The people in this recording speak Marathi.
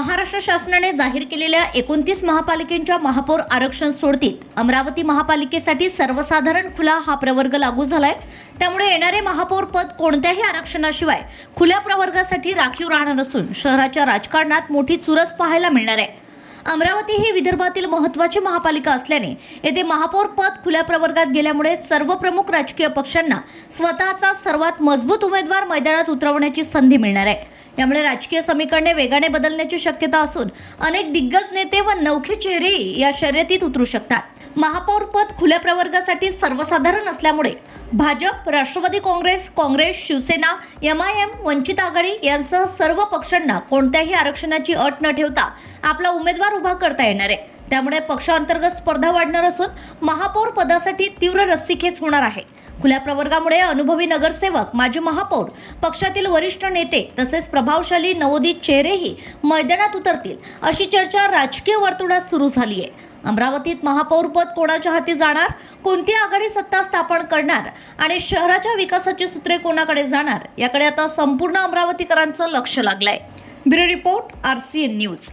महाराष्ट्र शासनाने जाहीर केलेल्या एकोणतीस महापालिकेच्या महापौर आरक्षण सोडतीत. अमरावती महापालिकेसाठी सर्वसाधारण खुला हा प्रवर्ग लागू झालाय. त्यामुळे येणारे महापौर पद कोणत्याही आरक्षणाशिवाय खुल्या प्रवर्गासाठी राखीव राहणार असून शहराच्या राजकारणात मोठी चुरस पाहायला मिळणार आहे. अमरावती ही विदर्भातील महत्वाची महापालिका असल्याने येथे महापौर पद खुल्या प्रवर्गात गेल्यामुळे सर्व प्रमुख राजकीय पक्षांना स्वतःचा सर्वात मजबूत उमेदवार मैदानात उतरवण्याची संधी मिळणार आहे. त्यामुळे राजकीय समीकरणे वेगाने बदलण्याची शक्यता असून अनेक दिग्गज नेते व नौखे चेहरेही या शर्यतीत उतरू शकतात. महापौर पद खुल्या प्रवर्गासाठी सर्वसाधारण असल्यामुळे Bhajap Rashtrawadi Congress Congress Shivsena M I M Vanchit Aghadi यांसह सर्व पक्षांना कोणत्याही आरक्षणाची अट न ठेवता आपला उमेदवार उभा करता येणार आहे. त्यामुळे पक्षांतर्गत स्पर्धा वाढणार असून महापौर पदासाठी तीव्र रस्सीखेच होणार आहे. खुल्या प्रवर्गामुळे अनुभवी नगरसेवक माजी महापौर पक्षातील वरिष्ठ नेते तसेच प्रभावशाली नवोदित चेहरेही मैदानात उतरतील अशी चर्चा राजकीय वर्तुळात सुरू झाली आहे अमरावतीत महापौरपद कोणाच्या हाती जाणार? कोणती आघाडी सत्ता स्थापन करणार? आणि शहराच्या विकासाची सूत्रे कोणाकडे जाणार? याकडे आता संपूर्ण अमरावतीकरांचं लक्ष लागलंय. Bureau report R C N news.